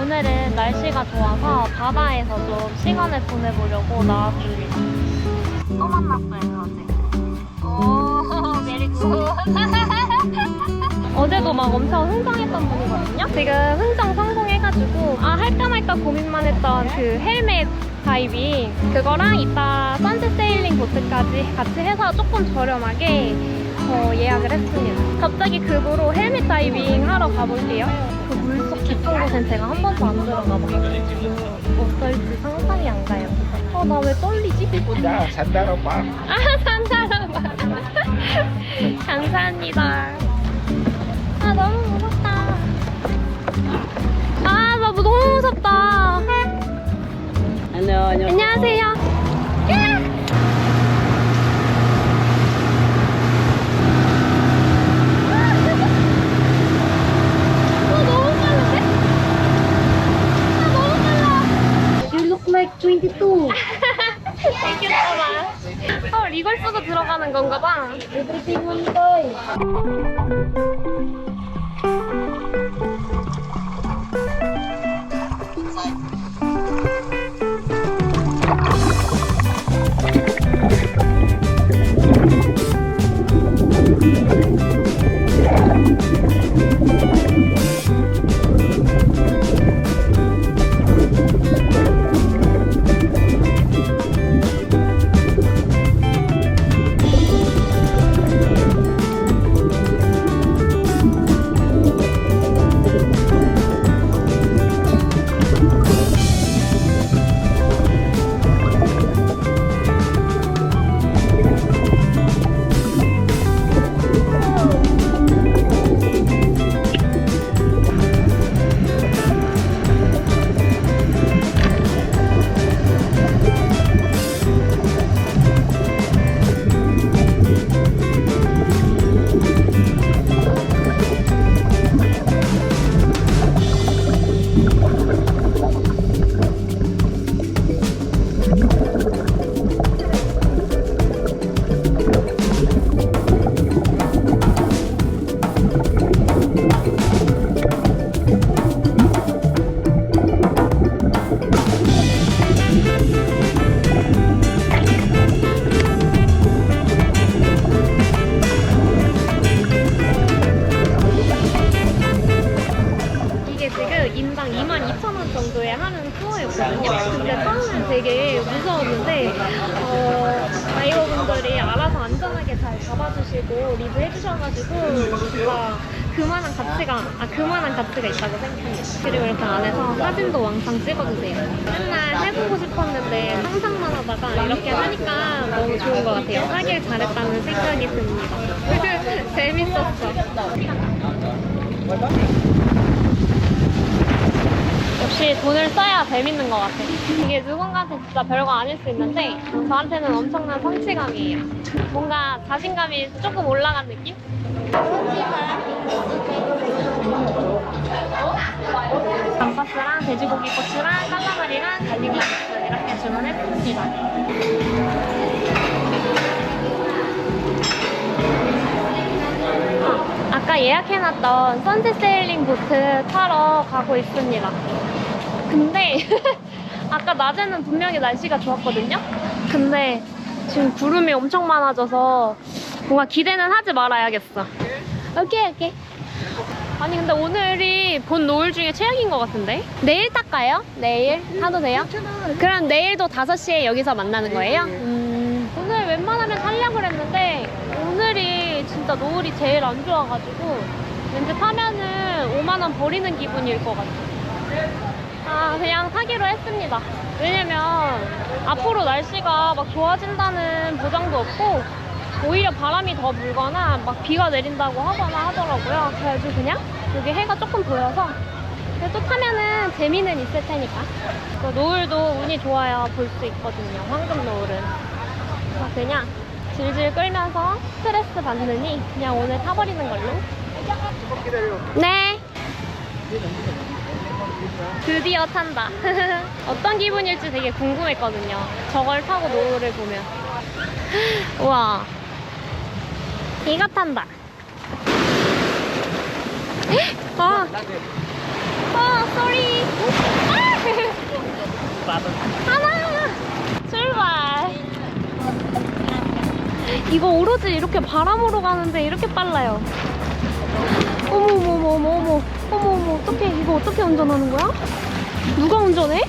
오늘은 날씨가 좋아서 바다에서 좀 시간을 보내보려고 나왔습니다. 또 만났어요, 어제. 오, 메리굿. 어제도 막 엄청 흥정했던 분이거든요. 지금 흥정 성공해가지고 아 할까 말까 고민만 했던 그 헬멧 다이빙 그거랑 이따 선셋 세일링 보트까지 같이 해서 조금 저렴하게 어, 예약을 했습니다. 갑자기 급으로 헬멧 다이빙 하러 가볼게요. 그 물속 깊은 곳엔 제가 한 번도 안 들어가 봐가지고 어떨지 상상이 안 가요. 어, 나 왜 떨리지? 야, 산다로 봐. 아, 산사람 감사합니다. 아, 너무 무섭다. 아, 나 너무 무섭다. 안녕, 안녕. 안녕하세요. 근데 처음엔 되게 무서웠는데 어, 다이버분들이 알아서 안전하게 잘 잡아주시고 리드 해주셔가지고 진짜 그만한 가치가 아 그만한 가치가 있다고 생각합니다. 그리고 이렇게 안에서 사진도 왕창 찍어주세요. 맨날 해보고 싶었는데 상상만 하다가 이렇게 하니까 너무 좋은 것 같아요. 하길 잘했다는 생각이 듭니다. 재밌었어. 역시 돈을 써야 재밌는 것 같아. 이게 누군가한테 진짜 별거 아닐 수 있는데 저한테는 엄청난 성취감이에요. 뭔가 자신감이 조금 올라간 느낌? 감바스랑 돼지고기 꼬치랑 깔라마리랑 갈릭 라이스 이렇게 주문했습니다. 아, 아까 예약해놨던 선셋 세일링 보트 타러 가고 있습니다. 근데 아까 낮에는 분명히 날씨가 좋았거든요. 근데 지금 구름이 엄청 많아져서 뭔가 기대는 하지 말아야겠어. 오케이 오케이. 아니 근데 오늘이 본 노을 중에 최악인 것 같은데? 내일 탈까요? 내일 타도 돼요? 그럼 내일도 5시에 여기서 만나는 거예요? 음, 오늘 웬만하면 타려고 그랬는데 오늘이 진짜 노을이 제일 안 좋아가지고 왠지 타면은 5만 원 버리는 기분일 것 같아. 아 그냥 타기로 했습니다. 왜냐면 앞으로 날씨가 막 좋아진다는 보장도 없고 오히려 바람이 더 불거나 막 비가 내린다고 하거나 하더라고요. 그래가지고 그냥 여기 해가 조금 보여서 또 타면은 재미는 있을 테니까. 그 노을도 운이 좋아야 볼 수 있거든요. 황금 노을은. 그냥 질질 끌면서 스트레스 받느니 그냥 오늘 타버리는 걸로. 네. 드디어 탄다. 어떤 기분일지 되게 궁금했거든요. 저걸 타고 노을을 보면. 우와. 이거 탄다. 아, 아 쏘리 아! 하나. 이거 오로지 이렇게 바람으로 가는데 이렇게 빨라요. 어머 어머 어머 어머 어머 어머 어머 어떻게 이거 어떻게 운전하는 거야? 누가 운전해?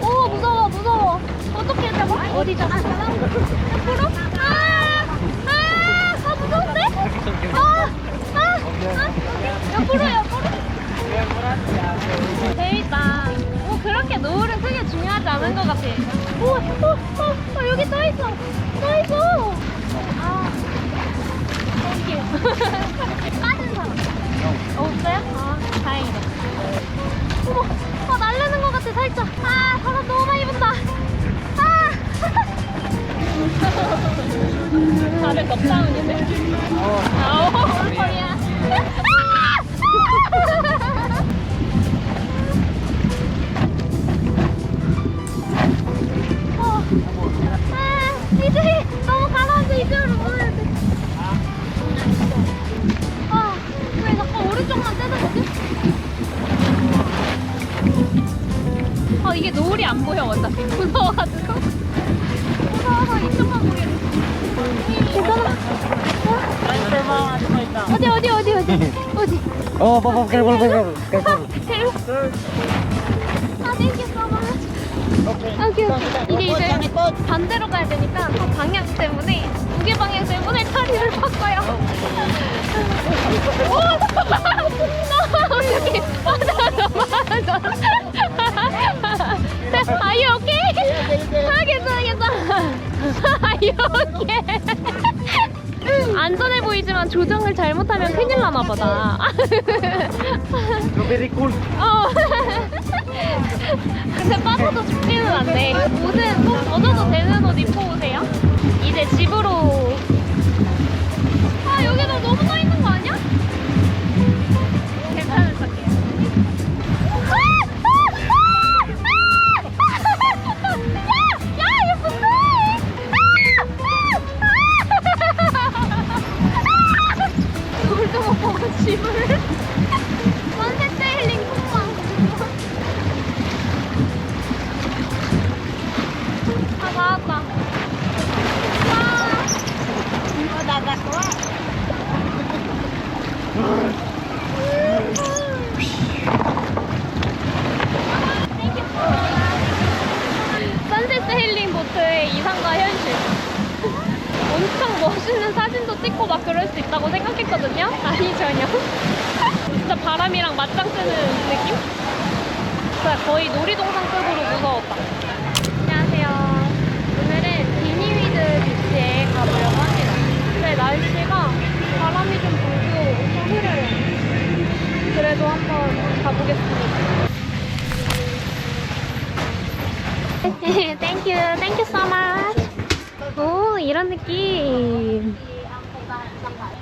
오 무서워 무서워. 어떻게 했다고? 어디 잡아? 옆으로? 아! 아! 아 무서운데? 아! 아! 아! 옆으로 옆으로. 재밌다. 뭐 그렇게 노을은 크게 중요하지 않은 것 같아. 오, 오, 오, 어, 여기 또 있어. 또 있어. 아, 땡큐. 빠진 사람. 없어요? 아, 다행이다. 어머, 아, 날르는 것 같아, 살짝. 아, 바람 너무 많이 분다. 아! 다들 덥다운인데? 아, 오, 올퍼리야. 어. 안 보여, 어차피. 무서워가지고. 무서워서 이쪽만? 어? 어디, 어디, 어디, 어디? 어디? Oh, Papa, careful, careful, careful. 제로? 아, 땡큐, 써봐. 오케이, 오케이. 이게 이제 반대로 가야 되니까 또 방향 때문에 무게 방향 때문에 다리를 바꿔요. 오 잠깐만. 어떻게 맞아 맞아 맞아. Are you okay? 아 괜찮아 괜찮아. Are you okay? 안전해 보이지만 조정을 잘못하면 큰일 나나 보다. Very cool. 어. 근데 빠져도 죽지는 않네. 옷은 꼭 젖어도 되는 옷 입고 오세요. 이제 집으로. Oh, 있다고 생각했거든요. 아니 전혀. 진짜 바람이랑 맞짱 뜨는 느낌? 진짜 거의 놀이동산급으로 무서웠다. 안녕하세요. 오늘은 비니위드 비치에 가보려고 합니다. 근데 날씨가 바람이 좀 불고 엄청 흐려요. 그래도 한번 가보겠습니다. 땡큐, 땡큐 so much. 오, 이런 느낌.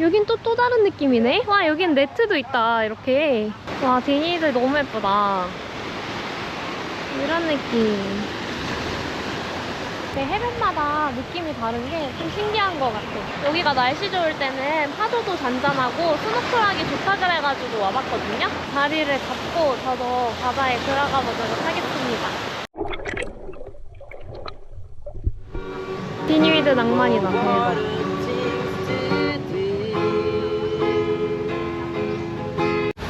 여긴 또 또 다른 느낌이네? 와, 여긴 네트도 있다, 이렇게. 와, 디니들 너무 예쁘다. 이런 느낌. 네, 해변마다 느낌이 다른 게 좀 신기한 것 같아. 여기가 날씨 좋을 때는 파도도 잔잔하고 스노클하기 좋다 그래가지고 와봤거든요. 다리를 잡고 저도 바다에 들어가 보도록 하겠습니다. 비니위드 낭만이다.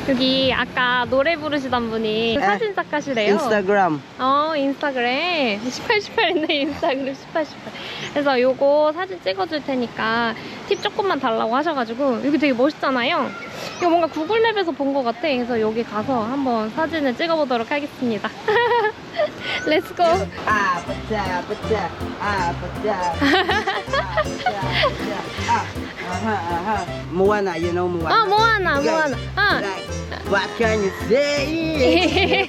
여기 아까 노래 부르시던 분이 사진 작가시래요. Instagram. 어, 인스타그램. 18, 18인데 인스타그램 18, 18. 그래서 요거 사진 찍어줄 테니까 팁 조금만 달라고 하셔가지고 여기 되게 멋있잖아요. 이거 뭔가 구글맵에서 본 것 같아. 그래서 여기 가서 한번 사진을 찍어보도록 하겠습니다. 렛츠고. Ah, Ah. Ah. Ah, aha, aha. Moana, you know Moana? 아, 모아나, Guys, 모아나. 아. Like, what can you say?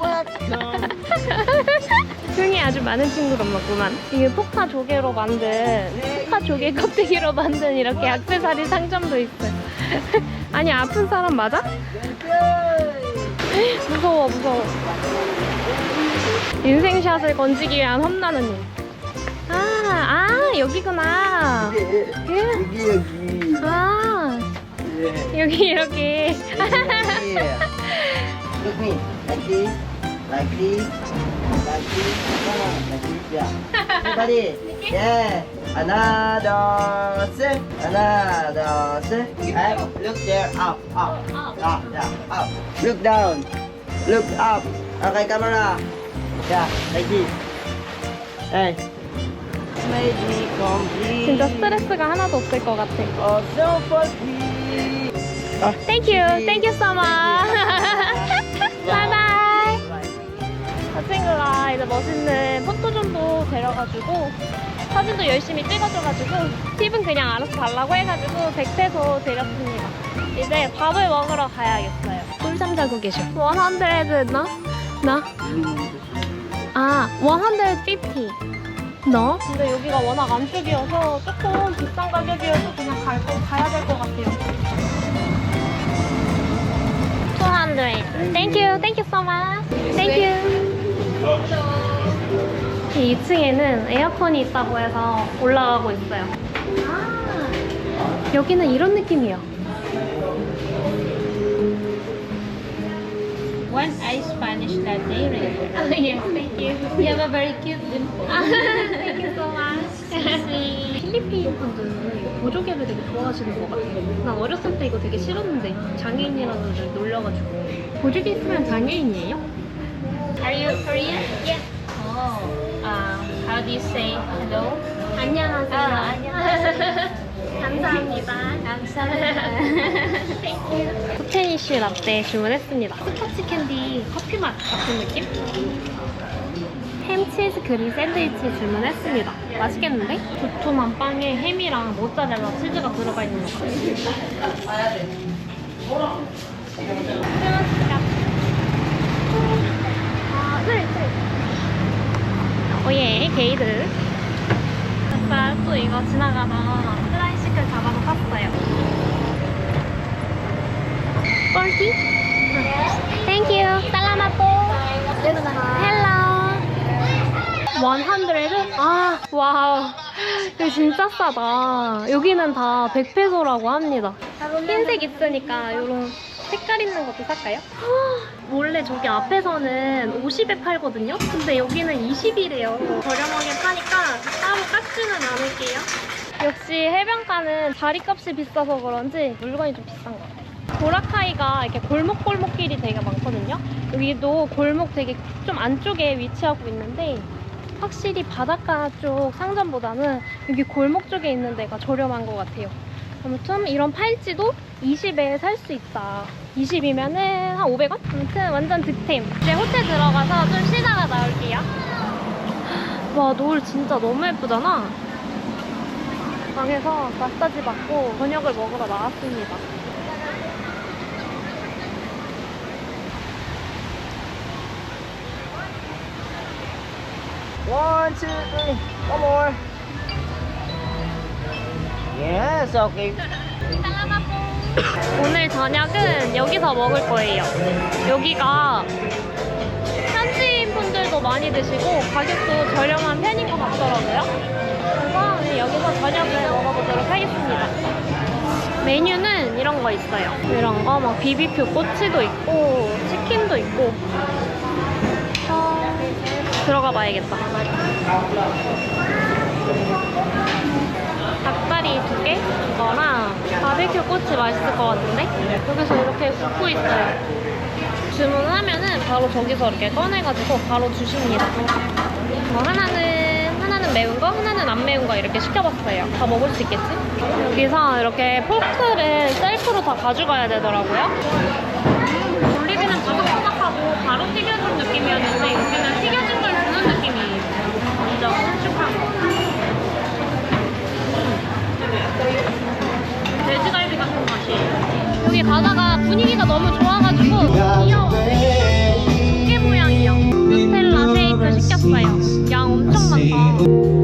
What? 흥이 아주 많은 친구란 맞구만. 이게 포카 조개로 만든, 포카 조개 껍데기로 만든 이렇게 액세서리 상점도 있어요. 아니, 아픈 사람 맞아? 무서워, 무서워. 인생샷을 건지기 위한 험난한 일. 아, 아, 여기구나. 예. Gigi, gigi. 아, Yeah. 여기 이렇게. Yeah. Look me, like this. Like this. Like this. No, no, like this. Yeah. Everybody. Yeah. Another set. Another set. Up. Look there. Up. Up. Up. Yeah. Up. Look down. Look up. Okay, camera. Made me complete. 진짜 스트레스가 하나도 없을 것 같아. Happy. 아, Thank you. Thank you so much. bye bye. 저 친구가 이제 멋있는 포토존도 데려가지고 사진도 열심히 찍어줘가지고 팁은 그냥 알아서 달라고 해가지고 100페소 드렸습니다. 이제 밥을 먹으러 가야겠어요. 꿀잠 자고 계셔. 100 나? 나? 아, 150. 너? 근데 여기가 워낙 안쪽이어서 조금 비싼 가격이어서 그냥 갈 거, 가야 될 것 같아요. 200. Thank you. Thank you so much. Thank you. 이 2층에는 에어컨이 있다고 해서 올라가고 있어요. 아, 여기는 이런 느낌이에요. One ice Spanish latte there. Oh, yes, thank you. You have a very cute dimple. thank you so much. 필리핀 분들은 보조개를 되게 좋아하시는 것 같아요. 난 어렸을 때 이거 되게 싫었는데 장애인이라는 걸 놀려가지고 보조개 있으면 장애인이에요? Are you Korean? Yes. Oh. Um, how do you say hello? 안녕하세요. 아, 안녕하세요. 감사합니다. 감사합니다. 스페니쉬 라떼 주문했습니다. 스파치 캔디 커피 맛 같은 느낌? 햄 치즈 그릴 샌드위치 주문했습니다. 맛있겠는데? 두툼한 빵에 햄이랑 모짜렐라 치즈가 들어가 있는 것 같아요. 아, 네, 네. 오예, 게이드. 이거 지나가다 플라이시클 잡아서 탔어요. 꼴기? Thank you. Po. Hello. 100? 아, 와우. 이거 진짜 싸다. 여기는 다 100페소라고 합니다. 흰색 있으니까 이런 색깔 있는 것도 살까요? 원래 저기 앞에서는 50에 팔거든요? 근데 여기는 20이래요. 저렴하게 파니까 깎지는 않을게요. 역시 해변가는 자리값이 비싸서 그런지 물건이 좀 비싼 것 같아요. 보라카이가 이렇게 골목골목길이 되게 많거든요. 여기도 골목 되게 좀 안쪽에 위치하고 있는데 확실히 바닷가 쪽 상점보다는 여기 골목 쪽에 있는 데가 저렴한 것 같아요. 아무튼 이런 팔찌도 20에 살 수 있다. 20이면은 한 500원? 아무튼 완전 득템. 이제 호텔 들어가서. 와, 노을 진짜 너무 예쁘잖아. 방에서 마사지 받고 저녁을 먹으러 나왔습니다. One, two, three. One more. Yes, okay. 오늘 저녁은 여기서 먹을 거예요. 여기가 많이 드시고 가격도 저렴한 편인 것 같더라고요. 그래서 오늘 여기서 저녁을 먹어보도록 하겠습니다. 메뉴는 이런 거 있어요. 이런 거 막 비비큐 꼬치도 있고 치킨도 있고 어, 들어가 봐야겠다. 닭다리 두 개? 이거랑 바베큐 꼬치 맛있을 것 같은데? 여기서 이렇게 굽고 있어요. 주문하면은 바로 저기서 이렇게 꺼내가지고 바로 주십니다. 뭐 하나는 하나는 매운 거, 하나는 안 매운 거 이렇게 시켜봤어요. 다 먹을 수 있겠지? 여기서 이렇게 포크를 셀프로 다 가져가야 되더라고요. 올리비는 바삭바삭하고 바로 튀겨준 느낌이었는데 여기는 튀겨진 걸 주는 느낌이에요. 완전 촉촉한 거. 돼지갈비 같은 맛이에요. 여기 가다가 분위기가 너무 좋아가지고 귀여워. 조개 모양이요. 누텔